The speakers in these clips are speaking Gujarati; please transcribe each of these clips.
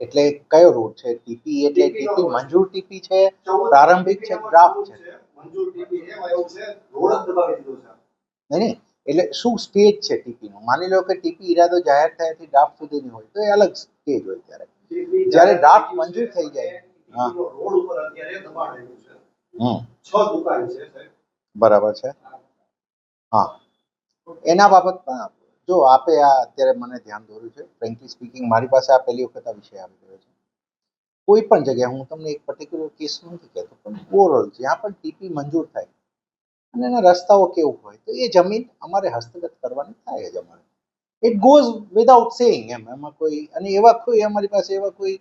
એટલે કયો રૂટ છે? ટીપી એટલે ટીપી મંજૂર ટીપી છે? પ્રારંભિક છે ડ્રાફ્ટ છે? મંજૂર ટીપી છે એવું છે રોડ જ દબાવી દીધો છે. નહીં નહીં. એટલે શું સ્ટેજ છે ટીપીનું માની લો કે ટીપી ઈરાદો જાહેર થયાથી ડ્રાફ્ટ સુધીની હોય તો એ અલગ સ્ટેજ હોય ત્યારે. જ્યારે ડ્રાફ્ટ મંજૂર થઈ જાય, હા. રોડ ઉપર અત્યારે દબાણ આવ્યું છે. હમ. છ દુકાન છે બરાબર છે. હા. એના બાબતમાં જો આપે આ અત્યારે મને ધ્યાન દોર્યું છે ફ્રેન્કલી સ્પીકિંગ મારી પાસે આ પહેલી વખત આ વિષય આવી ગયો છે. કોઈ પણ જગ્યાએ હું તમને એક પર્ટિક્યુલર કેસ નથી કહેતો, પણ ઓવરઓલ જ્યાં પણ ટીપી મંજૂર થાય અને એના રસ્તાઓ કેવું હોય, તો એ જમીન અમારે હસ્તગત કરવાની થાય જ અમારે. ઇટ ગોઝ વિધાઉટ સેઇંગ એમ, એમાં કોઈ, અને એવા કોઈ અમારી પાસે એવા કોઈ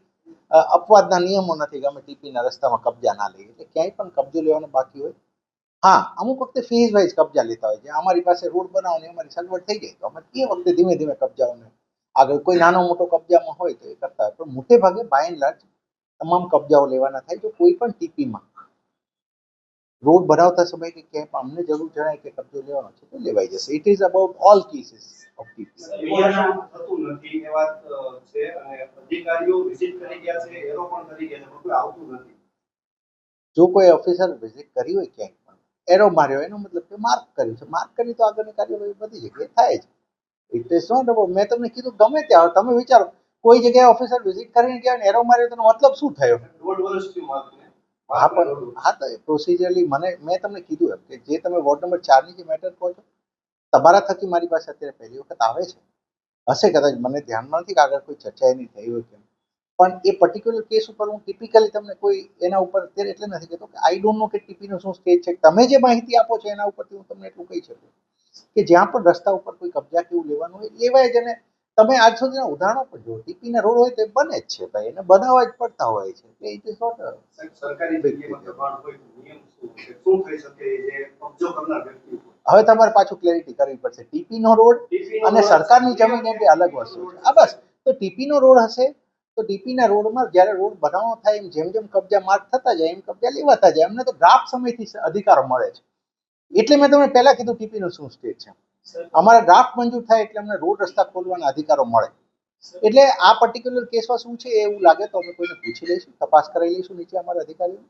અપવાદના નિયમો નથી કે અમે ટીપીના રસ્તામાં કબજા ના લઈએ. એટલે ક્યાંય પણ કબજો લેવાનો બાકી હોય હા અમુક વખતે ફેઝ વાઇઝ કબજા લેતા હોય છે. અમારી પાસે રોડ બનાવવાની અમારી સગવડ થઈ જાય તો અમે એ વખતે ધીમે ધીમે કબજાઓને આગળ કોઈ નાનો મોટો કબજામાં હોય તો એ કરતા હોય. પણ મોટે ભાગે બાય એન્ડ લાર્જ તમામ કબજાઓ લેવાના થાય જો કોઈ પણ ટીપીમાં. રોડ બનાવતા સમયે કે ક્યાંય અમને જરૂર જણાય કે કબજો લેવાનો છે તો લેવાઈ જશે. It is about all cases of people થતું નથી એ વાત છે અને અધિકારીઓ વિઝિટ કરી ગયા છે એરો પણ કરી ગયા છે પણ આવતું નથી. જો કોઈ ઓફિસર વિઝિટ કરી હોય ક્યાંય પણ એરો માર્યો એનો મતલબ કે માર્ક કર્યું છે. માર્ક કરી તો આગળની કાર્યવાહી બધી જગ્યાએ થાય છે ઇટ ઇઝ નોટ અબાઉટ મેં તમને કીધું ગમે ત્યાં તમે વિચારો. કોઈ જગ્યાએ ઓફિસર વિઝિટ કરીને ગયા એરો માર્યો તેનો મતલબ શું થયો? દોઢ હા પણ હા તો પ્રોસિજરલી મને મેં તમને કીધું એમ કે જે તમે વોર્ડ નંબર ચારની જે મેટર કહો છો તમારા થકી મારી પાસે અત્યારે પહેલી વખત આવે છે. હશે કદાચ મને ધ્યાનમાં નથી કે આગળ કોઈ ચર્ચા એની થઈ હોય કેમ પણ એ પર્ટિક્યુલર કેસ ઉપર હું ટિપિકલી તમને કોઈ એના ઉપર અત્યારે એટલે નથી કહેતો કે આઈ ડોન્ટ નો કે ટીપીનો શું સ્ટેજ છે. તમે જે માહિતી આપો છો એના ઉપરથી હું તમને એટલું કહી શકું કે જ્યાં પણ રસ્તા ઉપર કોઈ કબજા કેવું લેવાનું હોય લેવાય જ અને તમે આજ સુધીના ઉદાહરણો પણ જુઓ. ટીપીના રોડ હોય તો બને જ છે ભાઈ. એને બનાવવા જ પડતા હોય છે એટલે ઇટ ઇઝ નોટ સરકારી હવે તમારે પાછું ક્લેરિટી કરવી પડશે. ટીપી નો રોડ અને સરકારની જમીન એ બે અલગ વસ્તુ છે. આ બસ. તો ટીપી નો રોડ હશે તો ડીપીના રોડમાં જ્યારે રોડ બનાવવાનો થાય એમ જેમ જેમ કબજા માર્ક થતા જાય એમ કબજા લેવાતા જાય, એમને તો ડ્રાફ્ટ સમયથી અધિકારો મળે છે. એટલે મેં તમને પહેલા કીધું ટીપીનું શું સ્ટેજ છે. અમારા ડ્રાફ્ટ મંજૂર થાય એટલે અમને રોડ રસ્તા ખોલવાના અધિકારો મળે. એટલે આ પર્ટિક્યુલર કેસમાં શું છે એવું લાગે તો અમે કોઈને પૂછી લઈશું, તપાસ કરાવી લઈશું નીચે અમારા અધિકારીઓ.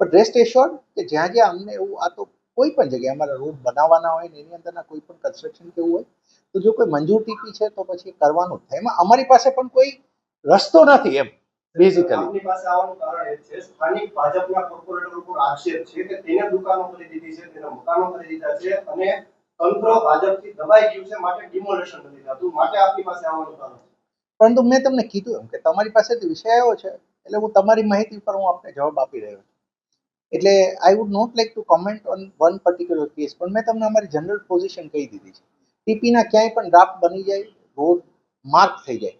પણ રેસ્ટ એશ્યોર્ડ કે જ્યાં જ્યાં અમને એવું, આ તો કોઈ પણ જગ્યાએ અમારા રોડ બનાવવાના હોય ને એની અંદરના કોઈ પણ કન્સ્ટ્રક્શન કેવું હોય, તો જો કોઈ મંજૂર ટીપી છે તો પછી કરવાનું થાય. એમાં અમારી પાસે પણ કોઈ રસ્તો નથી એમ બેઝિકલી આપની પાસે આવવાનું કારણ એ છે સ્થાનિક ભાજપના કોર્પોરેટર ઉપર આક્ષેપ છે કે તેને દુકાનો કરી દીધી છે તેને મકાનો કરી દીધા છે અને તંત્ર ભાજપથી દબાઈ ગયું છે માટે ડિમોલેશન નથી થતું માટે આપની પાસે આવવાનું કારણ પરંતુ મેં તમને કીધું એમ કે તમારી પાસેથી વિષય આવ્યો છે એટલે હું તમારી માહિતી પર હું આપને જવાબ આપી રહ્યો છું. એટલે I would not like to comment on one particular case પણ મેં તમને અમારી જનરલ પોઝિશન કહી દીધી છે. ટીપીના ક્યાંય પણ ડ્રાફ્ટ બની જાય રોડ માર્ક થઈ જાય.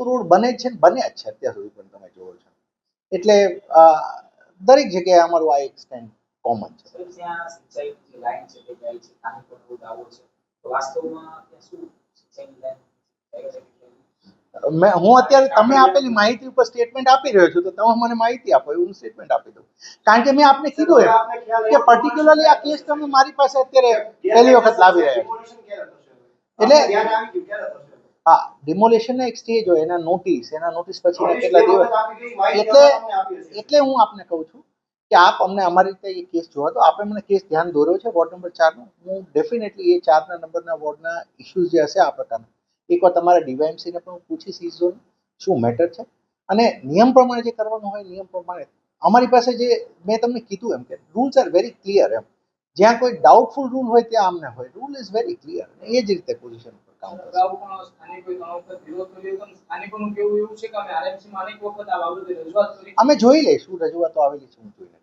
તો રોડ બને છે ને બન્યા જ છે અત્યાર સુધી પણ તમે જોવો છો. એટલે દરેક જગ્યાએ અમારું આ એક સ્ટેન્ડ કોમન છે. હું અત્યારે તમે આપેલી માહિતી ઉપર સ્ટેટમેન્ટ આપી રહ્યો છું તો તમે મને માહિતી આપો એવું સ્ટેટમેન્ટ આપી દઉં. કારણ કે મેં આપને કીધું એમ કે પર્ટિક્યુલરલી આ કેસ તમે મારી પાસે અત્યારે પહેલી વખત લાવી રહ્યા? એટલે- હા ડિમોલેશન એક સ્ટેજ હોય એના નોટિસ એના નોટિસ પછી કેટલા દિવસ. એટલે. એટલે હું આપને કહું છું કે આપ અમને અમારી રીતે એ કેસ જોવા તો આપે મને કેસ ધ્યાન દોર્યો છે વોર્ડ નંબર ચારનો હું ડેફિનેટલી એ ચારના નંબરના વોર્ડના ઇસ્યુઝ જે હશે આ પ્રકારના. એકવાર તમારા ડીવાયએમસીને પણ હું પૂછીશ ઇઝ ઝોન શું મેટર છે? અને નિયમ પ્રમાણે જે કરવાનું હોય નિયમ પ્રમાણે. અમારી પાસે જે મેં તમને કીધું એમ કે રૂલ્સ આર વેરી ક્લિયર એમ. જ્યાં કોઈ ડાઉટફુલ રૂલ હોય ત્યાં અમને હોય. રૂલ ઇઝ વેરી ક્લિયર એ જ રીતે પોઝિશન કામ કરશે અમે જોઈ લઈશું રજૂઆતો આવેલી છે હું જોઈ